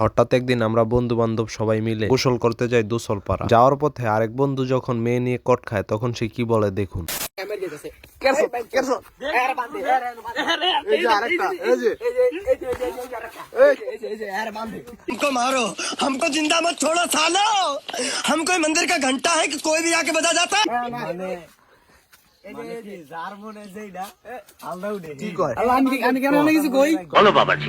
হঠাৎ একদিন আমরা বন্ধু বান্ধব সবাই মিলে গোসল করতে যাই দুসল পাড়া যাওয়ার পথে আরেক বন্ধু যখন মেয়ে নিয়ে কট খায় তখন সে কি বলে দেখুন हमको मारो हमको जिंदा मत छोड़ो सालो हम कोई मंदिर का घंटा है कि कोई भी आके बजा जाता है আমি আমি কেন অনেক কিছু কই বলো বাবাজি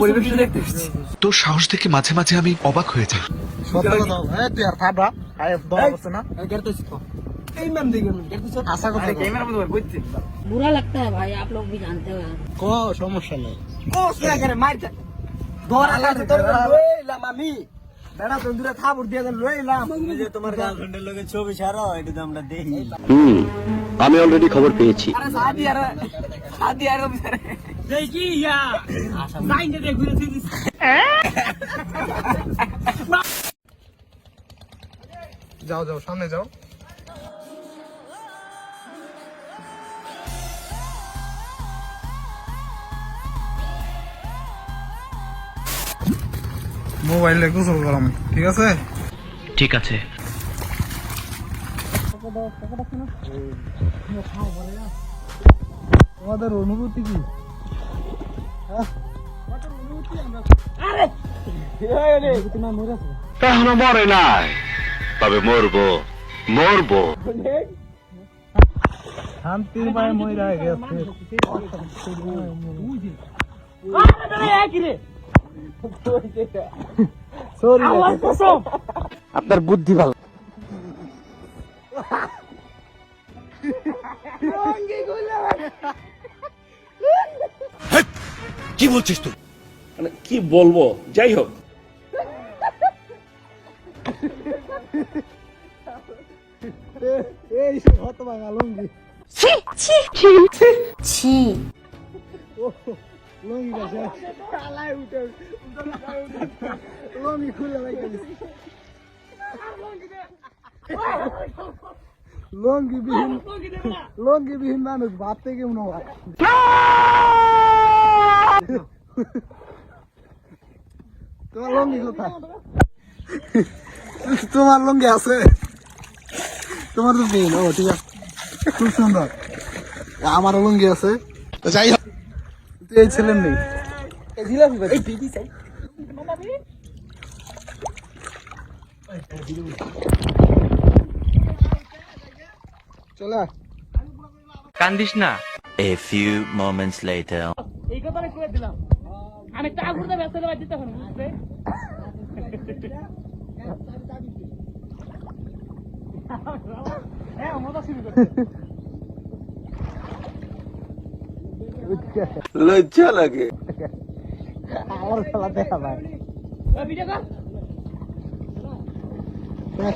পরিবেশ দেখতে এসেছি তোর সাহস দেখে মাঝে মাঝে আমি অবাক হয়ে যাই সত্য কথা এ তুই আর থাপড়া আয় দোয়া করছে না এই ম্যাম দেখে আশা করতে ক্যামেরা মধ্যে বুঝছি बुरा लगता है भाई आप लोग भी जानते हो यार কো সমস্যা নেই ও সেটা করে মারতে ধরা কাছে তোর লইলাম আমি বেড়া তন্দুরে থাবুর দিয়ে দেন লইলাম যে তোমার গার্লফ্রেন্ডের লগে ছবি ছাড়ো এটা তো আমরা দেখি আমি অলরেডি খবর পেয়েছি আরে সাদি আর সাদি আর ইয়া। ঘুরে যাও যাও সামনে যাও। মোবাইলে গোসল করাম ঠিক আছে? ঠিক আছে। তোমাদের অনুভূতি কি? এখনও মরে নাই। তবে মরবো মরবো। শান্তির পায়ে ময়রা গেছে। সরি। আপনার বুদ্ধি ভালো। কি বলছিস তুই? মানে কি বলব? যাই হোক। এই হতভাগা লুঙ্গি। ছি লুঙ্গি গেছে কালাই উঠে লুঙ্গি খুলে লাগে লুঙ্গি বিহীন লুঙ্গি বিহীন মানুষ ভাত থেকে মনে হয় তোমার লুঙ্গি কোথায়? তোমার লুঙ্গি আছে। তোমার তো নেই ও ঠিক আছে। খুব সুন্দর। আমার লুঙ্গি আছে। তো যাই হোক তুই এই ছেলের নেই এই দিদি চাই। A few moments later. দিলাম। আমি তা ঘুরতে ব্যস্ত হলে দিতে পারব বুঝতে হ্যাঁ লজ্জা লাগে। আমার খেলা দেখা ভাই ভিডিও কর। রামু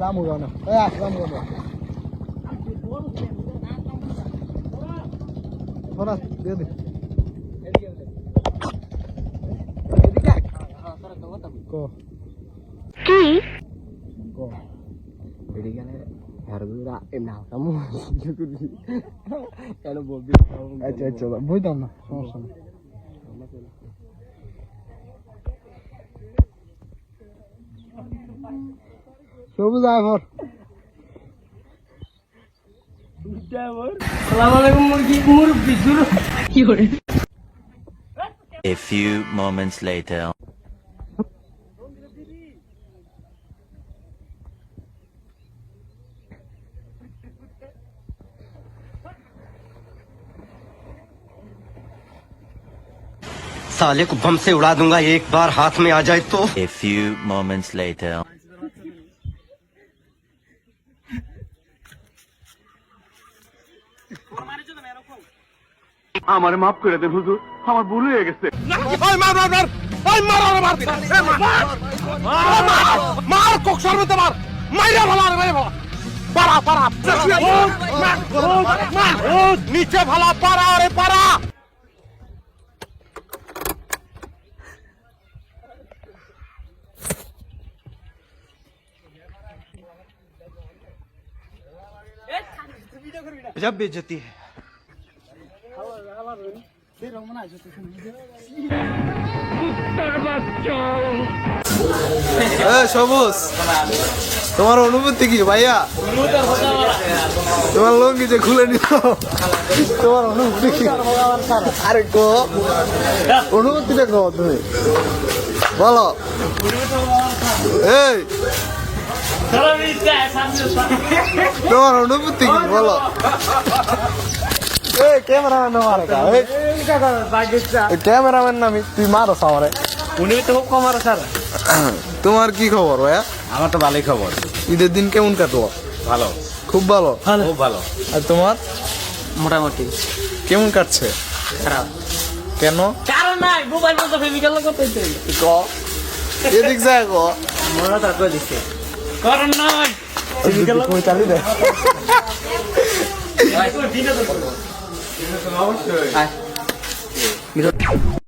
রামু গানা শোনা দিয়ে দে। কো। কি? কো। আচ্ছা আচ্ছা বুঝতাম না সমস্যা নেই। সবুজ আয়ভর সালাম আলাইকুম মুরগি মুরব্বি শুরু। কি করে? A few moments later. साले को बम से उड़ा दूंगा एक बार हाथ में आ जाए तो A few moments later আমারে মাফ করে দেন হুজুর আমার ভুল হয়ে গেছে মার সর্বতে মার মাইরা ভালো আর মাইরা ভালো পারা পারা নিচে ভালো পারা আরে পারা সবুজ, তোমার অনুভূতি কি ভাইয়া? তোমার লঙ্গি যে খুলে নিল, তোমার অনুভূতি কি? আরে গো অনুভূতিটা গো তুমি। বলো। এই তোমার অনুভূতি কি বলো? এই ক্যামেরাম্যান মারে ক্যামেরাম্যান নামি তুই মারো আমারে। উনি তো খুব কম আর। স্যার তোমার কি খবর ভাইয়া? আমার তো ভালোই খবর। ঈদের দিন কেমন কাটলো? ভালো। খুব ভালো? খুব ভালো। আর তোমার? মোটামুটি। কেমন কাটছে? খারাপ। কেন? কারণ নাই মোবাইল এদিক যায় ক মনে তো করে দিচ্ছে কারণ নাই। কই চালি দে। অবশ্যই।